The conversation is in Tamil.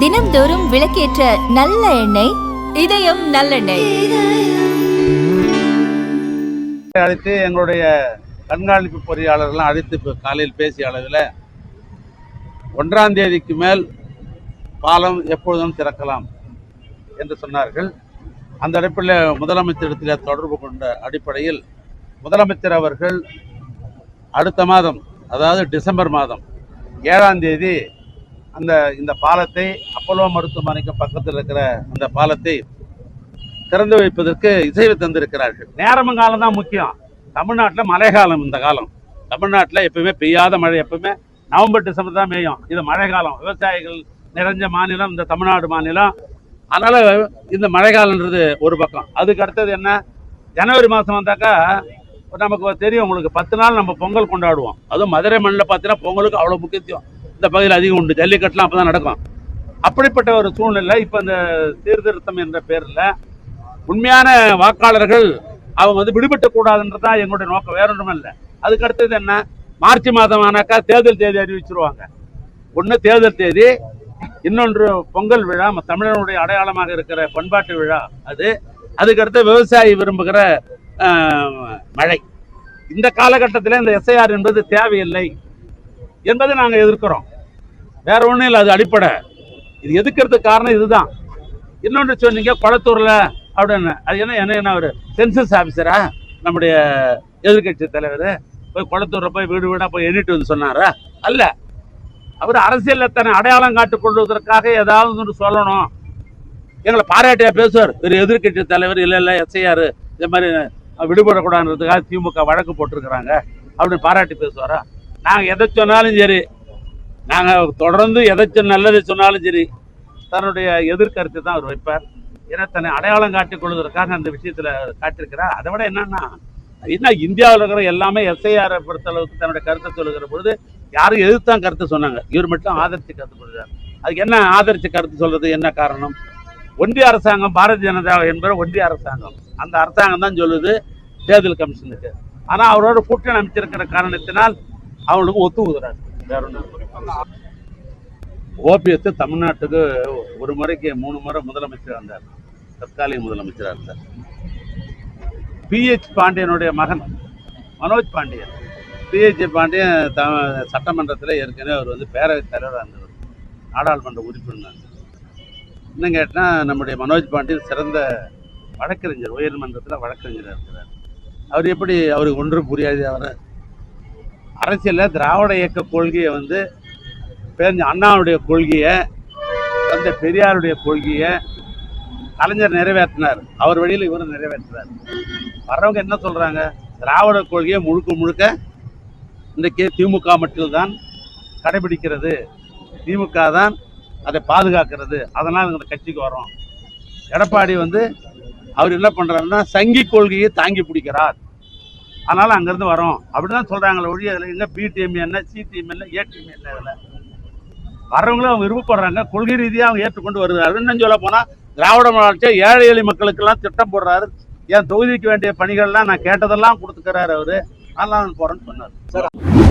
தினம்தோறும் விளக்கேற்ற நல்ல எண்ணெய் இதயம் நல்லெண்ணெய். அழைத்து எங்களுடைய கண்காணிப்பு பொறியாளர்லாம் அழைத்து இப்போ காலையில் பேசிய அளவில் ஒன்றாம் தேதிக்கு மேல் பாலம் எப்பொழுதும் திறக்கலாம் என்று சொன்னார்கள். அந்த அடிப்படையில் முதலமைச்சரிடத்தில் தொடர்பு கொண்ட அடிப்படையில் முதலமைச்சர் அவர்கள் அடுத்த மாதம் அதாவது டிசம்பர் மாதம் ஏழாம் தேதி அந்த இந்த பாலத்தை அப்போலோ மருத்துவமனைக்கு பக்கத்தில் இருக்கிற அந்த பாலத்தை திறந்து வைப்பதற்கு இசைவு தந்திருக்கிறார்கள். நேரமும் காலம் தான் முக்கியம். தமிழ்நாட்டில் மழை காலம் இந்த காலம். தமிழ்நாட்டில் எப்பவுமே பெய்யாத மழை எப்பவுமே நவம்பர் டிசம்பர் தான் பெய்யும். இது மழை காலம். விவசாயிகள் நிறைஞ்ச மாநிலம் இந்த தமிழ்நாடு மாநிலம். அதனால் இந்த மழை காலன்றது ஒரு பக்கம். அதுக்கு அடுத்தது என்ன? ஜனவரி மாதம் வந்தாக்கா நமக்கு தெரியும் உங்களுக்கு. பத்து நாள் நம்ம பொங்கல் கொண்டாடுவோம். அதுவும் மதுரை மண்ணில் பார்த்தீங்கன்னா பொங்கலுக்கு அவ்வளோ முக்கியத்துவம். இந்த பகுதியில் அதிகம் உண்டு. ஜல்லிக்கட்டுலாம் அப்போ தான் நடக்கும். அப்படிப்பட்ட ஒரு சூழ்நிலை இப்போ இந்த சீர்திருத்தம் என்ற பேரில் உண்மையான வாக்காளர்கள் அவங்க வந்து விடுபட்டு கூடாதுன்றது தான் எங்களுடைய நோக்கம். வேற ஒன்றும் இல்லை. அதுக்கு அடுத்தது என்ன? மார்ச் மாதம் ஆனாக்கா தேர்தல் தேதி அறிவிச்சிருவாங்க. ஒன்று தேர்தல் தேதி இன்னொன்று பொங்கல் விழா தமிழனுடைய அடையாளமாக இருக்கிற பண்பாட்டு விழா அது. அதுக்கடுத்து விவசாயி விரும்புகிற மழை. இந்த காலகட்டத்தில் இந்த எஸ்ஐஆர் என்பது தேவையில்லை என்பதை நாங்கள் எதிர்க்கிறோம். வேற ஒன்றும் இல்லை அது அடிப்படை. இது எதுக்கிறதுக்கு காரணம் இதுதான். இன்னொன்று சொன்னீங்க குளத்தூரில் அப்படின்னு. அது என்ன என்ன என்ன ஒரு சென்சஸ் ஆஃபீஸரா நம்முடைய எதிர்க்கட்சி தலைவர். போய் குளத்தூரில் போய் வீடு வீடாக போய் எண்ணிட்டு வந்து சொன்னாரா? அல்ல. அவர் அரசியலில் தன்னை அடையாளம் காட்டிக் கொள்வதற்காக ஏதாவது ஒன்று சொல்லணும். எங்களை பாராட்டியா பேசுவார். ஒரு எதிர்க்கட்சி தலைவர் இல்லை இல்லை எஸ்ஐஆர் இந்த மாதிரி விடுபடக்கூடாதுன்றதுக்காக திமுக வழக்கு போட்டிருக்கிறாங்க. அப்படின்னு பாராட்டி பேசுவாரா? நாங்கள் எதை சொன்னாலும் சரி. நாங்கள் தொடர்ந்து எதை சொ- நல்லது சொன்னாலும் சரி. தன்னுடைய எதிர்கருத்தை தான் அவர் வைப்பார். ஏன்னா தன்னை அடையாளம் காட்டிக் கொள்வதற்காக அந்த விஷயத்துல காட்டியிருக்கிறார். அதை விட என்னன்னா என்ன இந்தியாவில் இருக்கிற எல்லாமே எஸ்ஐஆரை பொறுத்தளவுக்கு தன்னுடைய கருத்தை சொல்லுகிற பொழுது யாரும் எதிர்த்தான் கருத்து சொன்னாங்க. இவர் மட்டும் ஆதரிச்சு கருத்து சொல்றாரு. அதுக்கு என்ன ஆதரிச்சு கருத்து சொல்றது? என்ன காரணம்? ஒன்றிய அரசாங்கம் பாரதிய ஜனதா என்பது ஒன்றிய அரசாங்கம். அந்த அரசாங்கம் தான் சொல்லுது தேர்தல் கமிஷனுக்கு. ஆனா அவரோட கூட்டணி அமைச்சிருக்கிற காரணத்தினால் அவங்களுக்கு ஒத்து வேற ஒன்றும் ஓபிஎஸ் தமிழ்நாட்டுக்கு ஒரு முறைக்கு மூணு முறை முதலமைச்சர் வந்தார் தற்காலிக முதலமைச்சராக இருந்தார். பிஹெச் பாண்டியனுடைய மகன் மனோஜ் பாண்டியன். பிஹெச் பாண்டியன் த சட்டமன்றத்தில் ஏற்கனவே அவர் வந்து பேரவைத் தலைவராக இருந்தவர் நாடாளுமன்ற உறுப்பினர் இன்னும் கேட்டால் நம்முடைய மனோஜ் பாண்டியன் சிறந்த வழக்கறிஞர் உயர்மன்றத்தில் வழக்கறிஞராக இருக்கிறார். அவர் எப்படி அவருக்கு ஒன்றும் புரியாது அவர். அரசியலில் திராவிட இயக்க கொள்கையை வந்து பேரஞ்ச அண்ணாவுடைய கொள்கையை தந்தை பெரியாருடைய கொள்கையை கலைஞர் நிறைவேற்றினார். அவர் வழியில் இவரும் நிறைவேற்றினார். வர்றவங்க என்ன சொல்கிறாங்க திராவிட கொள்கையை முழுக்க முழுக்க இன்றைக்கு திமுக மட்டும்தான் கடைபிடிக்கிறது. திமுக தான் அதை பாதுகாக்கிறது. அதனால் எங்கள் கட்சிக்கு வரோம் எடப்பாடி வந்து அவர் என்ன பண்றாருன்னா சங்கி கொள்கையை தாங்கி பிடிக்கிறார். அதனால அங்கிருந்து வரோம். அப்படிதான் சொல்றாங்களே ஒழிய அதில் என்ன பிடிஎம் என்ன சிடிஎம் என்ன ஏடிஎம் என்ன இதில்? வர்றவங்களும் அவங்க விருப்பப்படுறாங்க. கொள்கை ரீதியாக அவங்க ஏற்றுக்கொண்டு வருகிறார்கள். இன்னும் சொல்ல போனால் திராவிட மாவட்ட ஏழை எளிய மக்களுக்கெல்லாம் திட்டம் போடுறாரு. என் தொகுதிக்கு வேண்டிய பணிகள்லாம் நான் கேட்டதெல்லாம் கொடுத்துக்கிறாரு அவர். அதெல்லாம் போகிறேன்னு போறேன்னு சொன்னார்.